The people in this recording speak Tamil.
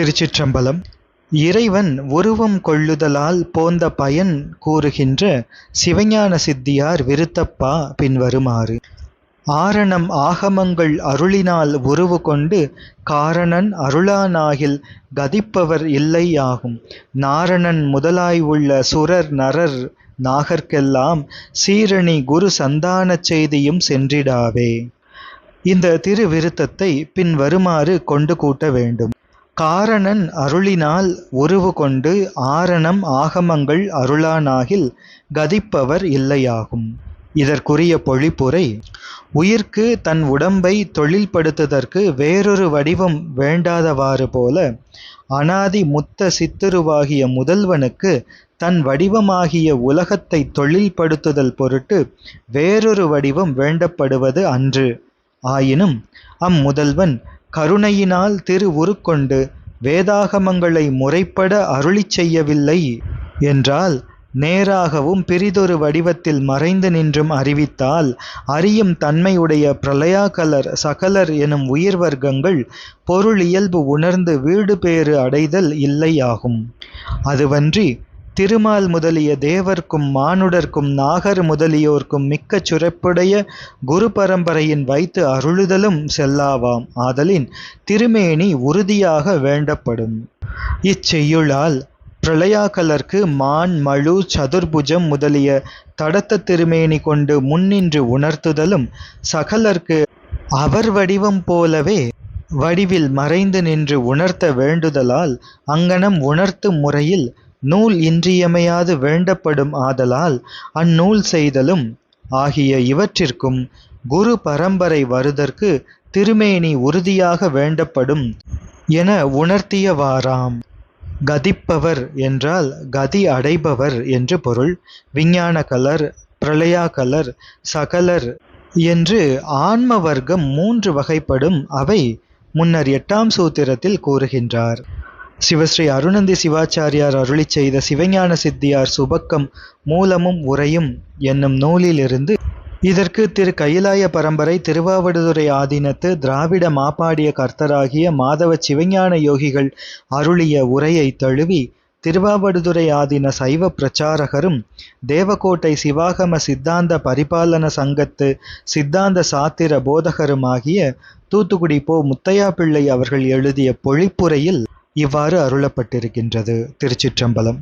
திருச்சிற்றம்பலம். இறைவன் உருவம் கொள்ளுதலால் போந்த பயன் கூறுகின்ற சிவஞான சித்தியார் விருத்தப்பா பின்வருமாறு. ஆரணம் ஆகமங்கள் அருளினால் உருவு கொண்டு காரணன் அருளானாகில் கதிப்பவர் இல்லையாகும். நாரணன் முதலாய் உள்ள சுரர் நரர் நாகர்க்கெல்லாம் சீரணி குரு சந்தானச் செய்தியும் சென்றிடாவே. இந்த திருவிருத்தத்தை பின்வருமாறு கொண்டு கூட்ட வேண்டும். காரணன் அருளினால் உருவு கொண்டு ஆரணம் ஆகமங்கள் அருளானாகில் கதிப்பவர் இல்லையாகும். இதற்குரிய பொழிப்புரை உயிர்க்கு தன் உடம்பை தொழில்படுத்துதற்கு வேறொரு வடிவம் வேண்டாதவாறு போல அனாதி முத்த சித்தருவாகிய முதல்வனுக்கு தன் வடிவமாகிய உலகத்தை தொழில்படுத்துதல் பொருட்டு வேறொரு வடிவம் வேண்டப்படுவது அன்று. ஆயினும் அம்முதல்வன் கருணையினால் திரு உருக்கொண்டு வேதாகமங்களை முறைப்பட அருளிச் செய்யவில்லை என்றால் நேராகவும் பிரிதொரு வடிவத்தில் மறைந்து நின்றும் அறிவித்தால் அறியும் தன்மையுடைய பிரளயாகலர் சகலர் எனும் உயிர் வர்க்கங்கள் பொருள் இயல்பு உணர்ந்து வீடு பேறு அடைதல் இல்லையாகும் அதுவன்றி திருமால் முதலிய தேவர்க்கும் மானுடர்க்கும் நாகர் முதலியோர்க்கும் மிக்க சுரப்புடைய குரு பரம்பரையின் வைத்து அருளுதலும் செல்லாவாம். ஆதலின் திருமேனி உறுதியாக வேண்டப்படும். இச்செய்யுளால் பிரளயாகலர்க்கு மான் மழு சதுர்புஜம் முதலிய தடத்த திருமேனி கொண்டு முன்னின்று உணர்த்துதலும் சகலர்க்கு அவர் வடிவம் போலவே வடிவில் மறைந்து நின்று உணர்த்த வேண்டுதலால் அங்கனம் உணர்த்தும் முறையில் நூல் இன்றியமையாது வேண்டப்படும் ஆதலால் அந்நூல் செய்தலும் ஆகிய இவற்றிற்கும் குரு பரம்பரை வருதற்கு திருமேனி உறுதியாக வேண்டப்படும் என உணர்த்தியவாறாம். கதிப்பவர் என்றால் கதி அடைபவர் என்று பொருள். விஞ்ஞான கலர் பிரளயா கலர் சகலர் என்று ஆன்ம வர்க்கம் மூன்று வகைப்படும் அவை முன்னர் எட்டாம் சூத்திரத்தில் கூறுகின்றார். சிவஸ்ரீ அருணந்தி சிவாச்சாரியார் அருளி செய்த சிவஞான சித்தியார் சுபக்கம் மூலமும் உரையும் என்னும் நூலிலிருந்து இதற்கு திரு கைலாய பரம்பரை திருவாவடுதுறை ஆதீனத்து திராவிட மாப்பாடிய கர்த்தராகிய மாதவ சிவஞான யோகிகள் அருளிய உரையை தழுவி திருவாவடுதுறை ஆதீன சைவ பிரச்சாரகரும் தேவக்கோட்டை சிவாகம சித்தாந்த பரிபாலன சங்கத்து சித்தாந்த சாத்திர போதகருமாகிய தூத்துக்குடி போ முத்தையா பிள்ளை அவர்கள் எழுதிய பொழிப்புரையில் இவ்வாறு அருளப்பட்டிருக்கின்றது திருச்சிற்றம்பலம்.